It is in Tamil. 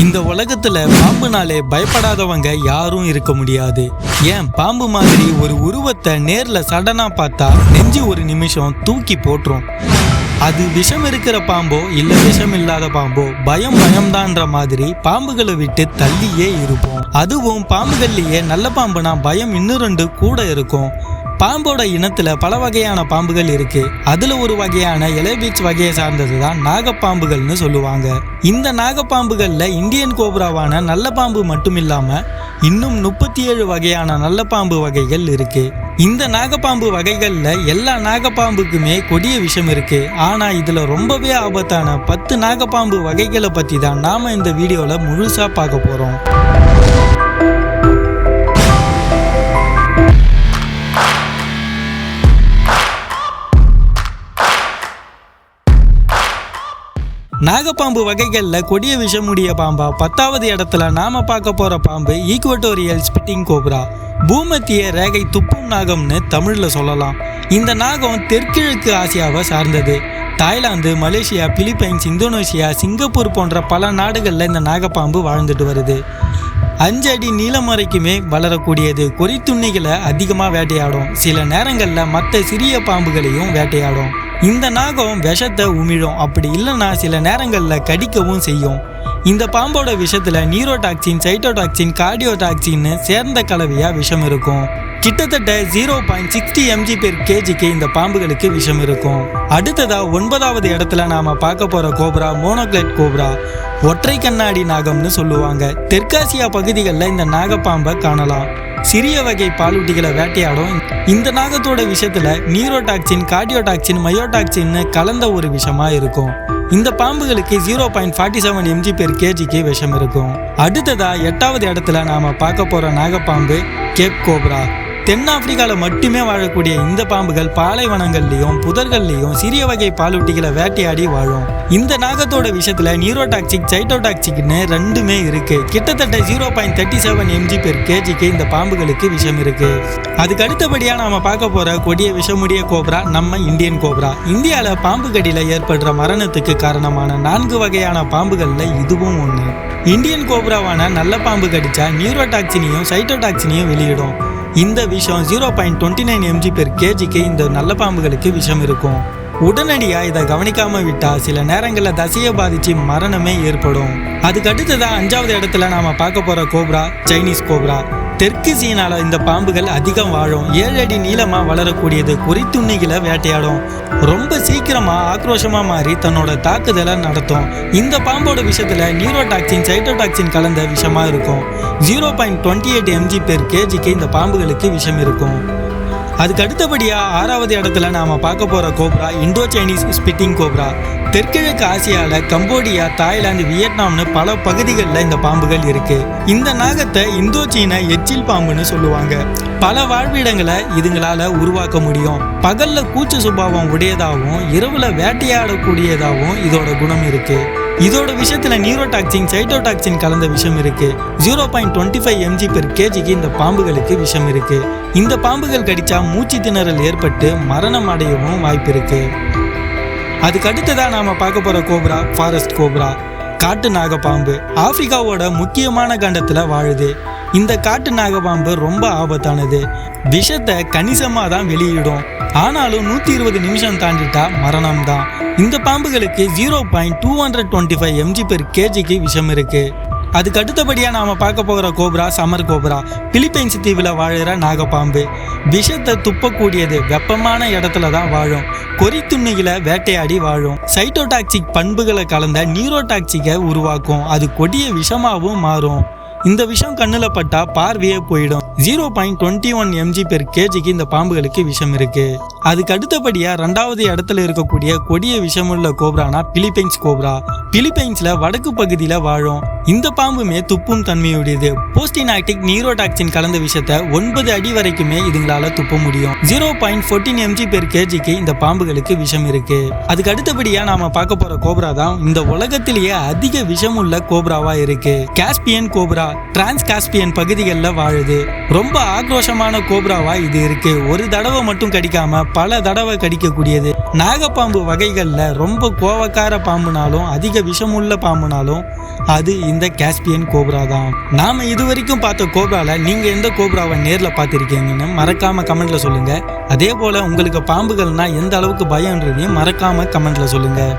இந்த உலகத்துல பாம்புனாலே பயப்படாதவங்க யாரும் இருக்க முடியாது. ஏன்? பாம்பு மாதிரி ஒரு உருவத்தை நேர்ல சடனா பார்த்தா நெஞ்சு ஒரு நிமிஷம் தூக்கி போட்டுரும். அது விஷம் இருக்கிற பாம்போ இல்ல விஷம் இல்லாத பாம்போ பயம் பயம்தான்ற மாதிரி பாம்புகளை விட்டு தள்ளியே இருப்போம். அதுவும் பாம்புகள்லயே நல்ல பாம்புனா பயம் இன்னும் ரெண்டு கூட இருக்கும். பாம்போட இனத்துல பல வகையான பாம்புகள் இருக்கு. அதுல ஒரு வகையான எலைபீச் வகையை சார்ந்தது தான் நாகப்பாம்புகள்னு சொல்லுவாங்க. இந்த நாகப்பாம்புகள்ல இந்தியன் கோப்ராவான நல்ல பாம்பு மட்டும் இல்லாம இன்னும் முப்பத்தி ஏழு வகையான நல்ல பாம்பு வகைகள் இருக்கு. இந்த நாகப்பாம்பு வகைகள்ல எல்லா நாகப்பாம்புக்குமே கொடிய விஷம் இருக்கு. ஆனா இதுல ரொம்பவே ஆபத்தான பத்து நாகப்பாம்பு வகைகளை பத்தி தான் நாம இந்த வீடியோல முழுசா பார்க்க போறோம். நாகப்பாம்பு வகைகளில் கொடிய விஷமுடைய பாம்பா. பத்தாவது இடத்துல நாம பார்க்க போற பாம்பு ஈக்குவட்டோரியல் ஸ்பிட்டிங் கோப்ரா பூமத்திய ரேகை துப்பும் நாகம்னு தமிழில் சொல்லலாம். இந்த நாகம் தெற்கிழக்கு ஆசியாவை சார்ந்தது. Thailand Malaysia Philippines Indonesia Singapore போன்ற பல நாடுகளில் இந்த நாகப்பாம்பு வாழ்ந்துட்டு வருது. அஞ்சு அடி நீளம் வரைக்குமே வளரக்கூடியது. கொறித்துண்ணிகளை அதிகமாக வேட்டையாடும். சில நேரங்களில் மற்ற சிறிய பாம்புகளையும் வேட்டையாடும். இந்த நாகம் விஷத்தை உமிழும். அப்படி இல்லைன்னா சில நேரங்களில் கடிக்கவும் செய்யும். இந்த பாம்போட விஷத்தில் நீரோடாக்சின் சைட்டோடாக்சின் கார்டியோடாக்சின்னு சேர்ந்த கலவையாக விஷம் இருக்கும். கிட்டத்தட்ட zero point sixty mg per கேஜிக்கு இந்த பாம்புகளுக்கு விஷம் இருக்கும். அடுத்ததா ஒன்பதாவது இடத்துல நாம பார்க்க போற கோப்ரா மோனோக்ளைட் கோப்ரா. ஒற்றை கண்ணாடி நாகம்னு சொல்லுவாங்க. தெற்காசியா பகுதிகளில் இந்த நாகப்பாம்பை காணலாம். சிறிய வகை பாலூட்டிகளை வேட்டையாடும். இந்த நாகத்தோட விஷயத்துல நியூரோடாக்சின் கார்டியோடாக்சின் மயோடாக்சின்னு கலந்த ஒரு விஷமா இருக்கும். இந்த பாம்புகளுக்கு zero point forty seven mg per கேஜிக்கு விஷம் இருக்கும். அடுத்ததா எட்டாவது இடத்துல நாம பார்க்க போற நாகப்பாம்பு கேப் கோப்ரா. தென்னாப்பிரிக்காவில் மட்டுமே வாழக்கூடிய இந்த பாம்புகள் பாலைவனங்கள்லையும் புதர்கள்லையும் சிறிய வகை பாலூட்டிகளை வேட்டையாடி வாழும். இந்த நாகத்தோட விஷயத்தில் நியூரோடாக்சிக் சைட்டோடாக்சிக்னு ரெண்டுமே இருக்கு. கிட்டத்தட்ட zero point thirty seven mg per கேஜிக்கு இந்த பாம்புகளுக்கு விஷம் இருக்கு. அதுக்கு அடுத்தபடியாக நாம பார்க்க போற கொடிய விஷமுடைய கோப்ரா நம்ம இந்தியன் கோப்ரா. இந்தியாவில் பாம்பு கடியில் ஏற்படுற மரணத்துக்கு காரணமான நான்கு வகையான பாம்புகளில் இதுவும் ஒன்று இந்தியன் கோப்ராவான நல்ல பாம்பு கடிச்சா நியூரோடாக்சினையும் சைட்டோடாக்சினையும் வெளியிடும். இந்த விஷம் zero point twenty nine mg per கேஜிக்கு இந்த நல்ல பாம்புகளுக்கு விஷம் இருக்கும். உடனடியாக இதை கவனிக்காம விட்டா சில நேரங்களில் தசையை பாதிச்சு மரணமே ஏற்படும். அதுக்கு அடுத்ததான் அஞ்சாவது இடத்துல நாம பார்க்க போற கோப்ரா சைனீஸ் கோப்ரா. தெற்கு சீனால இந்த பாம்புகள் அதிகம் வாழும். ஏழு அடி நீளமா வளரக்கூடியது. குறித்துண்ணிகளை வேட்டையாடும். ரொம்ப சீக்கிரமா ஆக்ரோஷமா மாறி தன்னோட தாக்குதலை நடத்தும். இந்த பாம்போட விஷத்துல நியூரோடாக்சின் சைட்டோடாக்சின் கலந்த விஷமா இருக்கும். Zero point twenty eight mg per கேஜிக்கு இந்த பாம்புகளுக்கு விஷம் இருக்கும். அதுக்கு அடுத்தபடியாக ஆறாவது இடத்துல நாம பார்க்க போகிற cobra Indo Chinese spitting cobra. தெற்கிழக்கு ஆசியாவில் கம்போடியா தாய்லாந்து வியட்நாம்னு பல பகுதிகளில் இந்த பாம்புகள் இருக்கு. இந்த நாகத்தை இந்தோ சீன எச்சில் பாம்புன்னு சொல்லுவாங்க. பல வாழ்விடங்களை இதுங்களால் உருவாக்க முடியும். பகல்ல கூச்ச சுபாவம் உடையதாகவும் இரவுல வேட்டையாடக்கூடியதாகவும் இதோட குணம் இருக்குது இதோட விஷயத்தில் நியூரோடாக்சின் சைட்டோடாக்சின் கலந்த விஷம் இருக்கு. Zero point twenty five mg per கேஜிக்கு இந்த பாம்புகளுக்கு விஷம் இருக்கு. இந்த பாம்புகள் கடிச்சா மூச்சு திணறல் ஏற்பட்டு மரணம் அடையவும் வாய்ப்பு இருக்கு. அதுக்கு அடுத்ததா நாம பார்க்க போற கோப்ரா ஃபாரஸ்ட் கோப்ரா. காட்டு நாகப்பாம்பு. ஆப்பிரிக்காவோட முக்கியமான கண்டத்தில் வாழுது. இந்த காட்டு நாகப்பாம்பு ரொம்ப ஆபத்தானது. விஷத்தை கணிசமாக தான் வெளியிடும். ஆனாலும் நூற்றி இருபது நிமிஷம் தாண்டிட்டா மரணம் தான். இந்த பாம்புகளுக்கு zero point two hundred twenty five mg per கேஜிக்கு விஷம் இருக்குது அதுக்கு அடுத்தபடியாக நாம் பார்க்க போகிற கோப்ரா சமர் கோப்ரா பிலிப்பைன்ஸ் தீவில் வாழுற நாகப்பாம்பு. விஷத்தை துப்பக்கூடியது வெப்பமான இடத்துல தான் வாழும். கொறித்துண்ணிகளை வேட்டையாடி வாழும். சைட்டோடாக்சிக் பண்புகளை கலந்த நீரோடாக்சிக்கை உருவாக்கும். அது கொடிய விஷமாகவும் மாறும். இந்த விஷம் கண்ணில் பட்டா பார்வையே போயிடும். Zero point twenty one mg per கேஜிக்கு இந்த பாம்புகளுக்கு விஷம் இருக்கு. அதுக்கு அடுத்தபடியாக ரெண்டாவது இடத்துல இருக்கக்கூடிய கொடிய விஷமுள்ள கோப்ரானா பிலிப்பைன்ஸ் கோப்ரா. பிலிப்பைன்ஸில் வடக்கு பகுதியில் வாழும். இந்த பாம்புமே துப்பும் தன்மையுடையது. போஸ்டினாக்டிக் நீரோடாக்சின் கலந்த விஷத்தை ஒன்பது அடி வரைக்குமே இதுங்களால துப்ப முடியும். Zero point fourteen mg per கேஜிக்கு இந்த பாம்புகளுக்கு விஷம் இருக்கு. அதுக்கு அடுத்தபடியாக நாம பார்க்க போற கோப்ரா தான் இந்த உலகத்திலேயே அதிக விஷமுள்ள கோப்ராவா இருக்கு. காஸ்பியன் கோப்ரா டிரான்ஸ் காஸ்பியன் பகுதிகளில் வாழுது. ரொம்ப ஆக்ரோஷமான கோப்ராவா இது இருக்கு. ஒரு தடவை மட்டும் கடிக்காம பல தடவை கடிக்கக்கூடியது. நாகப்பாம்பு வகைகளில் ரொம்ப கோவக்கார பாம்புனாலும் அதிக விஷமுள்ள பாம்புனாலும் அது இந்த காஸ்பியன் கோப்ரா தான். நாம் இது வரைக்கும் பார்த்த கோப்ராவில் நீங்கள் எந்த கோப்ராவை நேரில் பார்த்துருக்கீங்கன்னு மறக்காமல் கமெண்ட்டில் சொல்லுங்கள் அதே போல் உங்களுக்கு பாம்புகள்னா எந்த அளவுக்கு பயம்ன்றதையும் மறக்காமல் கமெண்ட்டில் சொல்லுங்கள்